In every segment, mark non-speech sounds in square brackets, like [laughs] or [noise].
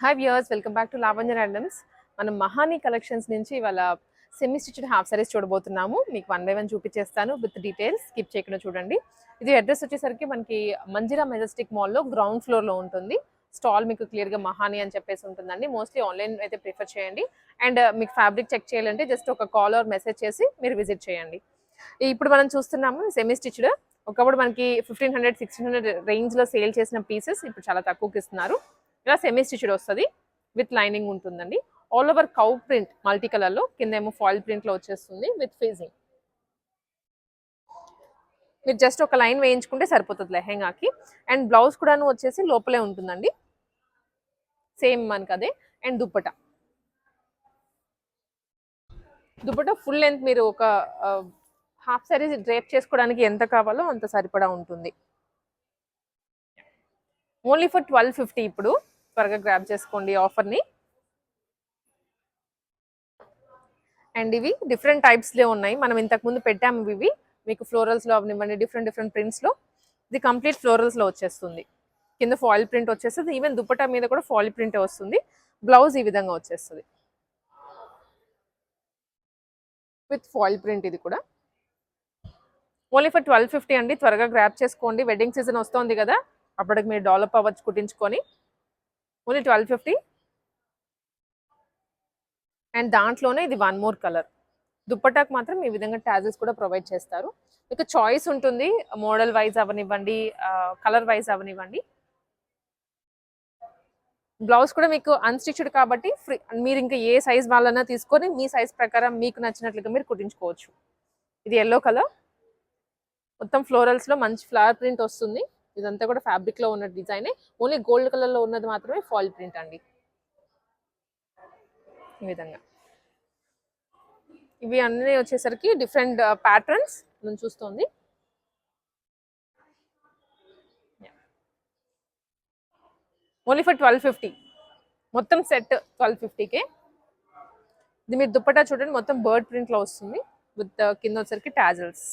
Hi viewers welcome back to లావంజ randoms మనం మహానీ collections నుంచి ఇవాళ సెమీ స్టిచ్డ్ హాఫ్ సారీస్ చూడబోతున్నాము. మీకు వన్ బై వన్ చూపించేస్తాను విత్ డీటెయిల్స్ స్కిప్ చేయకుండా చూడండి. ఇది అడ్రస్ వచ్చేసరికి మనకి మంజిరా మెజెస్టిక్ మాల్లో గ్రౌండ్ ఫ్లోర్లో ఉంటుంది. స్టాల్ మీకు క్లియర్గా మహానీ అని చెప్పేసి ఉంటుందండి. మోస్ట్లీ ఆన్లైన్ అయితే ప్రిఫర్ చేయండి. అండ్ uh, మీకు ఫ్యాబ్రిక్ చెక్ చేయాలంటే జస్ట్ ఒక కాల్ ఆర్ మెసేజ్ చేసి మీరు విజిట్ చేయండి. ఇప్పుడు మనం చూస్తున్నాము సెమీ స్టిచ్డ్ ఒకప్పుడు మనకి ఫిఫ్టీన్ హండ్రెడ్ సిక్స్టీన్ హండ్రెడ్ రేంజ్లో సేల్ చేసిన పీసెస్ ఇప్పుడు చాలా తక్కువకి ఇస్తున్నారు. ఇలా సెమీ స్టిచ్డ్ వస్తుంది విత్ లైనింగ్ ఉంటుందండి. All over cow print multi కలర్లో కింద ఏమో ఫాయిల్ ప్రింట్లో వచ్చేస్తుంది విత్ ఫేజింగ్ మీరు జస్ట్ ఒక లైన్ వేయించుకుంటే సరిపోతుంది లెహెంగాకి. అండ్ బ్లౌజ్ కూడాను వచ్చేసి లోపలే ఉంటుందండి. సేమ్ మనకి అదే. And dupatta. Dupatta full length మీరు ఒక హాఫ్ సారీస్ డ్రేప్ చేసుకోవడానికి ఎంత కావాలో అంత సరిపడా ఉంటుంది. ఓన్లీ ఫర్ ట్వెల్వ్ ఫిఫ్టీ ఇప్పుడు. త్వరగా గ్రాప్ చేసుకోండి ఆఫర్ని అండ్ ఇవి డిఫరెంట్ టైప్స్లో ఉన్నాయి. మనం ఇంతకుముందు పెట్టాము ఇవి. మీకు ఫ్లోరల్స్లో అవనివ్వండి డిఫరెంట్ డిఫరెంట్ ప్రింట్స్లో ఇది కంప్లీట్ ఫ్లోరల్స్లో వచ్చేస్తుంది. కింద ఫాయిల్ ప్రింట్ వచ్చేస్తుంది. ఈవెన్ దుపటా మీద కూడా ఫాయిల్ ప్రింట్ వస్తుంది. బ్లౌజ్ ఈ విధంగా వచ్చేస్తుంది. విత్ ఫాయిల్ ప్రింట్ ఇది కూడా. ఓన్లీ ఫర్ ట్వెల్వ్ ఫిఫ్టీ అండి. త్వరగా గ్రాప్ చేసుకోండి. వెడ్డింగ్ సీజన్ వస్తుంది కదా. అప్పటికి మీరు డెవలప్ అవ్వచ్చు కుట్టించుకొని. Only twelve fifty. అండ్ దాంట్లోనే ఇది వన్ మోర్ కలర్. దుప్పటాకు మాత్రం ఈ విధంగా ట్యాజెస్ కూడా ప్రొవైడ్ చేస్తారు. మీకు చాయిస్ ఉంటుంది మోడల్ వైజ్ అవనివ్వండి కలర్ వైజ్ అవనివ్వండి. బ్లౌజ్ కూడా మీకు అన్స్టిచ్డ్ కాబట్టి ఫ్రీ మీరు ఇంకా ఏ సైజ్ వాళ్ళన్నా తీసుకొని మీ సైజ్ ప్రకారం మీకు నచ్చినట్లుగా మీరు కుట్టించుకోవచ్చు. ఇది ఎల్లో కలర్ మొత్తం ఫ్లోరల్స్లో మంచి ఫ్లవర్ ప్రింట్ వస్తుంది. ఇదంతా కూడా ఫ్యాబ్రిక్లో ఉన్న డిజైనే ఓన్లీ గోల్డ్ కలర్లో ఉన్నది మాత్రమే ఫాల్ ప్రింట్ అండి. ఈ విధంగా. ఇవి అన్నీ వచ్చేసరికి డిఫరెంట్ ప్యాటర్న్స్ uh, మనం చూస్తుంది. ఓన్లీ ఫర్ ట్వెల్వ్ ఫిఫ్టీ మొత్తం సెట్ ట్వెల్వ్ ఫిఫ్టీకే ఇది మీరు దుప్పటా చూడండి మొత్తం బర్డ్ ప్రింట్లో వస్తుంది. విత్ uh, కింద వచ్చేసరికి టాజల్స్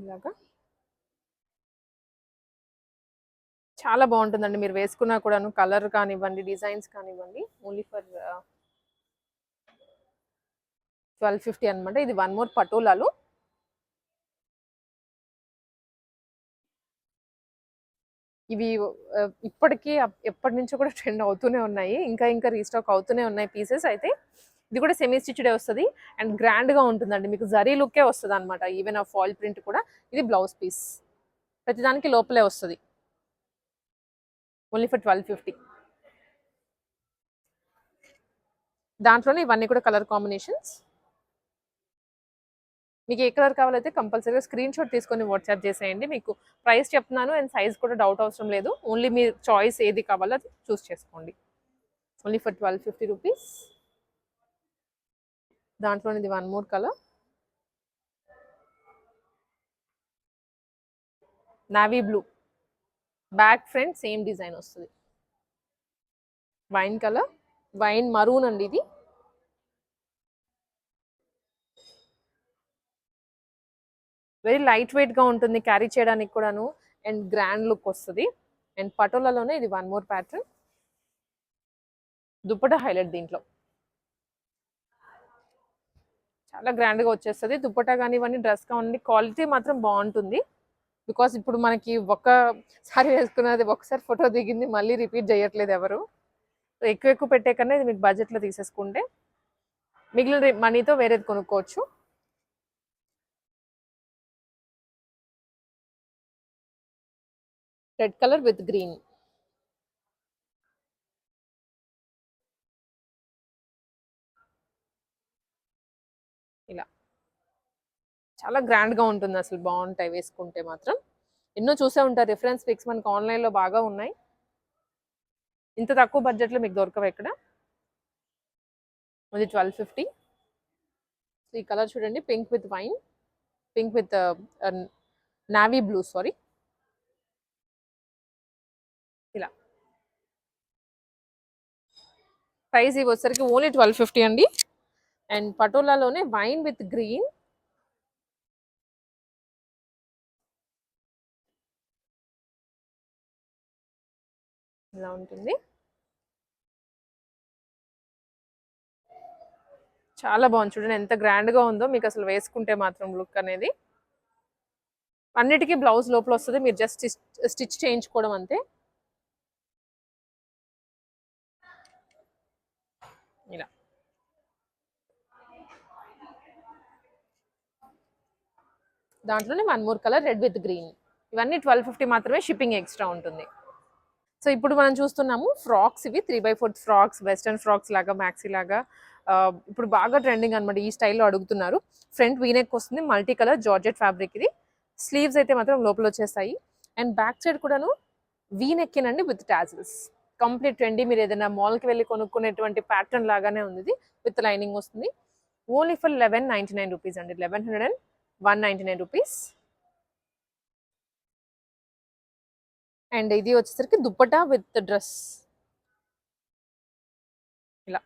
ఇలాగా. చాలా బాగుంటుందండి. మీరు వేసుకున్నా కూడాను కలర్ కానివ్వండి డిజైన్స్ కానివ్వండి ఓన్లీ ఫర్ ట్వెల్వ్ ఫిఫ్టీ అనమాట ఇది వన్ మోర్ పటోలాలు. ఇవి uh, ఇప్పటికీ ఎప్పటి నుంచో కూడా [laughs] ట్రెండ్ అవుతూనే ఉన్నాయి. ఇంకా ఇంకా రీస్టాక్ అవుతూనే ఉన్నాయి పీసెస్ అయితే. ఇది కూడా సెమీ స్టిచ్డే వస్తుంది. అండ్ గ్రాండ్గా ఉంటుందండి. మీకు జరీ లుక్కే వస్తుంది అనమాట ఈవెన్ ఆ ఫాయిల్ ప్రింట్ కూడా. ఇది బ్లౌజ్ పీస్ ప్రతిదానికి లోపలే వస్తుంది. ఓన్లీ ఫర్ ట్వెల్వ్ ఫిఫ్టీ దాంట్లోనే ఇవన్నీ కూడా కలర్ కాంబినేషన్స్ మీకు ఏ కలర్ కావాలైతే కంపల్సరీగా స్క్రీన్ షాట్ తీసుకొని వాట్సాప్ చేసేయండి. మీకు ప్రైస్ చెప్తున్నాను అండ్ సైజ్ కూడా డౌట్ అవసరం లేదు. ఓన్లీ మీ చాయిస్ ఏది కావాలో అది చూస్ చేసుకోండి. Only for twelve fifty rupees దాంట్లోనే ఇది one more colour. Navy blue back front same design వస్తుంది. వైన్ కలర్ వైన్ మరూన్ అండి ఇది. వెరీ లైట్ వెయిట్గా ఉంటుంది క్యారీ చేయడానికి కూడాను. అండ్ గ్రాండ్ లుక్ వస్తుంది. అండ్ పటోలాలోనే ఇది one more pattern dupatta highlight దీంట్లో. చాలా గ్రాండ్గా వచ్చేస్తుంది. దుప్పట కానివ్వండి డ్రెస్ కానివ్వండి క్వాలిటీ మాత్రం బాగుంటుంది బికాస్ ఇప్పుడు మనకి ఒక్కసారి వేసుకున్నది ఒకసారి ఫోటో దిగింది మళ్ళీ రిపీట్ చేయట్లేదు ఎవరు. ఎక్కువ ఎక్కువ పెట్టే కన్నా ఇది మీకు బడ్జెట్లో తీసేసుకుంటే మిగిలిన మనీతో వేరేది కొనుక్కోవచ్చు. Red colour with green. ఇలా. చాలా గ్రాండ్గా ఉంటుంది అసలు బాగుంటాయి వేసుకుంటే మాత్రం. ఎన్నో చూసే ఉంటారు. రిఫరెన్స్ పిక్స్ మనకి ఆన్లైన్లో బాగా ఉన్నాయి. ఇంత తక్కువ బడ్జెట్లో మీకు దొరకవు ఎక్కడ అది ట్వెల్వ్ ఫిఫ్టీ. ఈ కలర్ చూడండి. Pink with wine. Pink with navy blue sari. ఇలా. ప్రైస్ ఇవి వచ్చేసరికి ఓన్లీ ట్వెల్వ్ ఫిఫ్టీ అండి. అండ్ పటోలాలోనే వైన్ విత్ గ్రీన్. ఇలా ఉంటుంది. చాలా బాగుంది చూడండి ఎంత గ్రాండ్గా ఉందో మీకు అసలు వేసుకుంటే మాత్రం లుక్ అనేది. అన్నిటికీ బ్లౌజ్ లోపల వస్తుంది మీరు జస్ట్ స్టిచ్ చేయించుకోవడం అంతే. దాంట్లోనే one more colour red with green. ఇవన్నీ ట్వెల్వ్ ఫిఫ్టీ మాత్రమే షిప్పింగ్ ఎక్స్ట్రా ఉంటుంది. సో ఇప్పుడు మనం చూస్తున్నాము ఫ్రాక్స్ ఇవి three by fourth frocks western frocks లాగా మ్యాక్సీ లాగా. ఇప్పుడు బాగా ట్రెండింగ్ అనమాట ఈ స్టైల్లో అడుగుతున్నారు. ఫ్రంట్ వీనెక్ వస్తుంది మల్టీ కలర్ జార్జెట్ ఫ్యాబ్రిక్ ఇది. స్లీవ్స్ అయితే మాత్రం లోపల వచ్చేస్తాయి. అండ్ బ్యాక్ సైడ్ కూడాను వీనెక్కినండి విత్ టాజిల్స్ కంప్లీట్ ట్రెండీ మీరు ఏదైనా మాల్కి వెళ్ళి కొనుక్కునేటువంటి ప్యాటర్న్ లాగానే ఉంది విత్ లైనింగ్ వస్తుంది. Only for eleven ninety nine rupees అండి. Eleven hundred and one ninety nine rupees. And ఇది వచ్చేసరికి దుప్పటా విత్ డ్రెస్. ఇలా.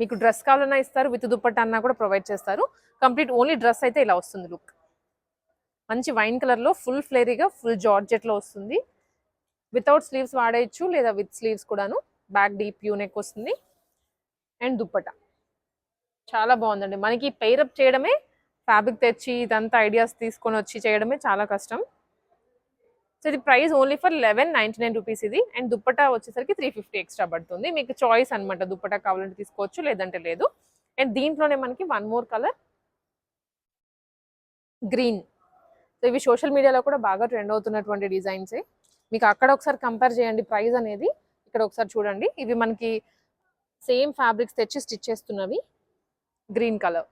మీకు డ్రెస్ కావాలన్నా ఇస్తారు విత్ దుప్పటా అన్నా కూడా ప్రొవైడ్ చేస్తారు. కంప్లీట్ ఓన్లీ డ్రెస్ అయితే ఇలా వస్తుంది లుక్. మంచి వైన్ కలర్లో ఫుల్ ఫ్లేరీగా ఫుల్ జార్జెట్లో వస్తుంది. వితౌట్ స్లీవ్స్ వాడేయచ్చు లేదా విత్ స్లీవ్స్ కూడాను. బ్యాక్ డీప్ యూనెక్ వస్తుంది. అండ్ దుప్పట. చాలా బాగుందండి. మనకి పెయిరప్ చేయడమే ఫ్యాబ్రిక్ తెచ్చి ఇదంతా ఐడియాస్ తీసుకొని వచ్చి చేయడమే చాలా కష్టం. సో ఇది price only for eleven ninety nine rupees ఇది. అండ్ దుప్పటా వచ్చేసరికి త్రీ ఫిఫ్టీ ఎక్స్ట్రా పడుతుంది. మీకు చాయిస్ అనమాట దుప్పటా కావాలంటే తీసుకోవచ్చు లేదంటే లేదు. అండ్ దీంట్లోనే మనకి one more colour green. So ఇవి సోషల్ మీడియాలో కూడా బాగా ట్రెండ్ అవుతున్నటువంటి డిజైన్సే మీకు అక్కడ ఒకసారి కంపేర్ చేయండి ప్రైస్ అనేది. ఇక్కడ ఒకసారి చూడండి. ఇవి మనకి సేమ్ ఫ్యాబ్రిక్స్ తెచ్చి స్టిచ్ చేస్తున్నవి. Green colour.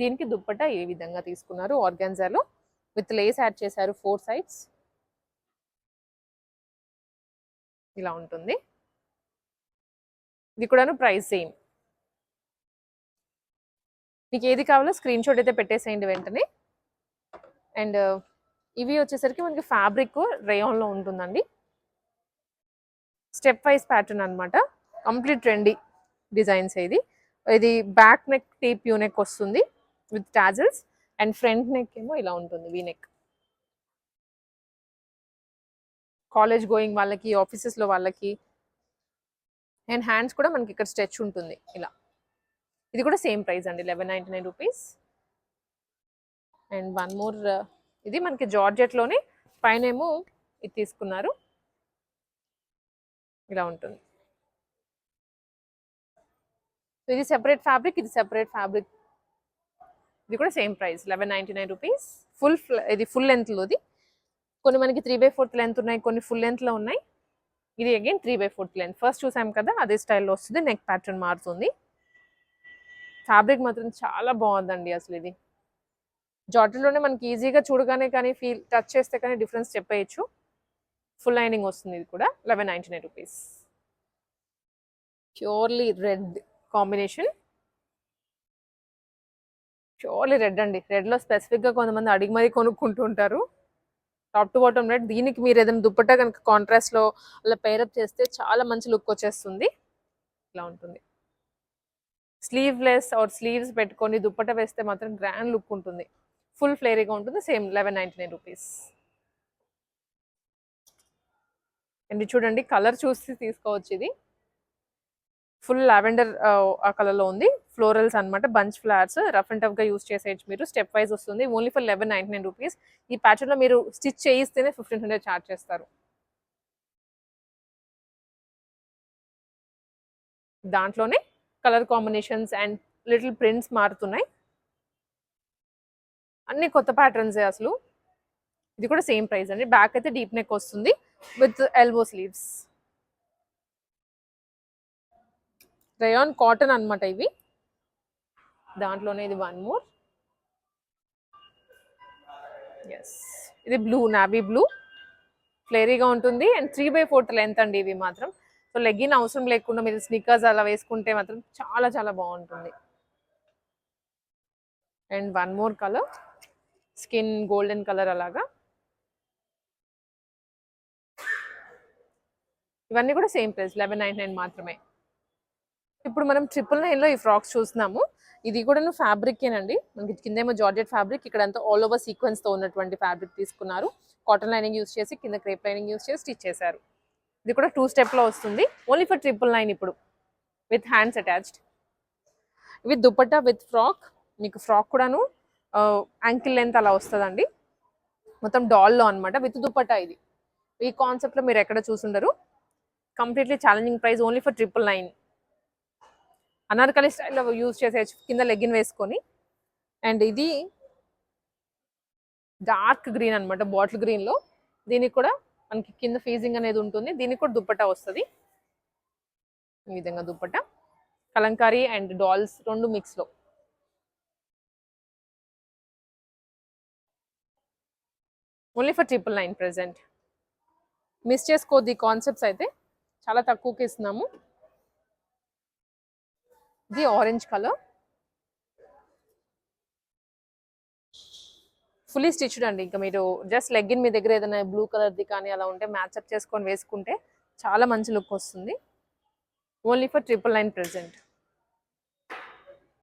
దీనికి దుప్పటా ఏ విధంగా తీసుకున్నారు ఆర్గాన్జాలో విత్ లేస్ యాడ్ చేశారు ఫోర్ సైడ్స్. ఇలా ఉంటుంది. ఇది కూడాను ప్రైస్ సేమ్. మీకు ఏది కావాలో స్క్రీన్ షాట్ అయితే పెట్టేసేయండి వెంటనే. అండ్ ఇవి వచ్చేసరికి మనకి ఫ్యాబ్రిక్ రేయాన్లో ఉంటుందండి. స్టెప్ వైజ్ ప్యాటర్న్ అనమాట కంప్లీట్ ట్రెండీ డిజైన్స్ ఇది. ఇది back neck deep U neck వస్తుంది. With tassels and front neck ఏమో ఇలా ఉంటుంది వీ నెక్ కాలేజ్ గోయింగ్ వాళ్ళకి ఆఫీసెస్లో వాళ్ళకి. అండ్ హ్యాండ్స్ కూడా మనకి ఇక్కడ స్ట్రెచ్ ఉంటుంది ఇలా. ఇది కూడా సేమ్ ప్రైస్ అండి eleven ninety nine rupees. And one more ఇది మనకి జార్జెట్లోనే పైన ఏమో ఇది తీసుకున్నారు. ఇలా ఉంటుంది. ఇది సెపరేట్ ఫ్యాబ్రిక్ ఇది సెపరేట్ ఫ్యాబ్రిక్ ఇది కూడా same price eleven ninety nine rupees full ఇది ఫుల్ లెంత్లోది కొన్ని మనకి త్రీ బై ఫోర్త్ లెంత్ ఉన్నాయి కొన్ని ఫుల్ లెంత్లో ఉన్నాయి. ఇది again three by fourth length first చూసాం కదా అదే స్టైల్లో వస్తుంది నెక్ ప్యాటర్న్ మారుతుంది. ఫ్యాబ్రిక్ మాత్రం చాలా బాగుందండి అసలు ఇది. జార్జెట్లోనే మనకి ఈజీగా చూడగానే కానీ ఫీల్ టచ్ చేస్తే కానీ డిఫరెన్స్ చెప్పేయచ్చు. ఫుల్ లైనింగ్ వస్తుంది ఇది కూడా eleven ninety nine rupees purely red combination purely red అండి. రెడ్లో స్పెసిఫిక్గా కొంతమంది అడిగి మరీ కొనుక్కుంటూ ఉంటారు టాప్ టు బాటమ్ రెడ్ దీనికి మీరు ఏదైనా దుప్పట్టా కనుక కాంట్రాస్ట్లో అలా పేరప్ చేస్తే చాలా మంచి లుక్ వచ్చేస్తుంది. ఇలా ఉంటుంది. స్లీవ్లెస్ ఆర్ స్లీవ్స్ పెట్టుకొని దుప్పట వేస్తే మాత్రం గ్రాండ్ లుక్ ఉంటుంది. ఫుల్ ఫ్లేరీగా ఉంటుంది. Same eleven ninety nine rupees and చూడండి కలర్ చూసి తీసుకోవచ్చు ఇది. ఫుల్ లావెండర్ ఆ కలర్లో ఉంది. ఫ్లోరల్స్ అన్నమాట. బంచ్ ఫ్లవర్స్ రఫ్ అండ్ టఫ్గా యూస్ చేసేయచ్చు మీరు. స్టెప్ వైజ్ వస్తుంది. Only for eleven ninety nine rupees. ఈ ప్యాటర్న్లో మీరు స్టిచ్ చేయిస్తేనే ఫిఫ్టీన్ హండ్రెడ్ ఛార్జ్ చేస్తారు. దాంట్లోనే colour combinations and little prints మారుతున్నాయి. అన్ని కొత్త ప్యాటర్న్స్ అసలు. ఇది కూడా సేమ్ ప్రైస్ అండి. బ్యాక్ అయితే డీప్ నెక్ వస్తుంది. With elbow sleeves. Rayon cotton అన్నమాట ఇవి. దాంట్లోనే ఇది వన్ మోర్ ఎస్ ఇది బ్లూ నాబీ బ్లూ ఫ్లేరీగా ఉంటుంది. And three by fourth length అండి ఇవి మాత్రం. సో లెగ్గిన్ అవసరం లేకుండా మీరు స్నిక్కర్స్ అలా వేసుకుంటే మాత్రం చాలా చాలా బాగుంటుంది. And one more colour skin golden colour అలాగా. ఇవన్నీ కూడా same price eleven nine nine మాత్రమే. ఇప్పుడు మనం ట్రిపుల్ నైన్లో ఈ ఫ్రాక్స్ చూస్తున్నాము. ఇది కూడా ఫ్యాబ్రికేనండి మనకి కిందేమో జార్జెట్ ఫ్యాబ్రిక్ ఇక్కడ అంతా ఆల్ ఓవర్ సీక్వెన్స్తో ఉన్నటువంటి ఫ్యాబ్రిక్ తీసుకున్నారు. కాటన్ లైనింగ్ యూస్ చేసి కింద క్రేప్ లైనింగ్ యూస్ చేసి స్టిచ్ చేశారు. ఇది కూడా టూ స్టెప్లో వస్తుంది. ఓన్లీ ఫర్ ట్రిపుల్ నైన్ ఇప్పుడు. With hands attached with dupatta with frock మీకు ఫ్రాక్ కూడాను యాంకిల్ లెంత్ అలా వస్తుందండి. మొత్తం డాల్లో అన్నమాట. విత్ దుపట్టా ఇది. ఈ కాన్సెప్ట్లో మీరు ఎక్కడ చూసుండరు. Completely challenging price only for triple nine Anarkali స్టైల్లో యూజ్ చేసేయచ్చు కింద లెగ్గిన్ వేసుకొని అండ్ ఇది డార్క్ గ్రీన్ అనమాట బాటిల్ గ్రీన్లో. దీనికి కూడా మనకి కింద ఫీజింగ్ అనేది ఉంటుంది దీనికి కూడా దుప్పట్టా వస్తుంది. ఈ విధంగా దుప్పట. కలంకారీ అండ్ డాల్స్ రెండు మిక్స్లో. Only for triple nine present miss చేసుకోవద్దు ఈ కాన్సెప్ట్స్ అయితే చాలా తక్కువకి ఇస్తున్నాము. ఇది ఆరెంజ్ కలర్. ఫుల్లీ స్టిచ్డ్ అండి. ఇంకా మీరు జస్ట్ లెగ్గిన్ మీ దగ్గర ఏదైనా బ్లూ కలర్ది కానీ అలా ఉంటే మ్యాచ్అప్ చేసుకొని వేసుకుంటే చాలా మంచి లుక్ వస్తుంది. Only for triple nine present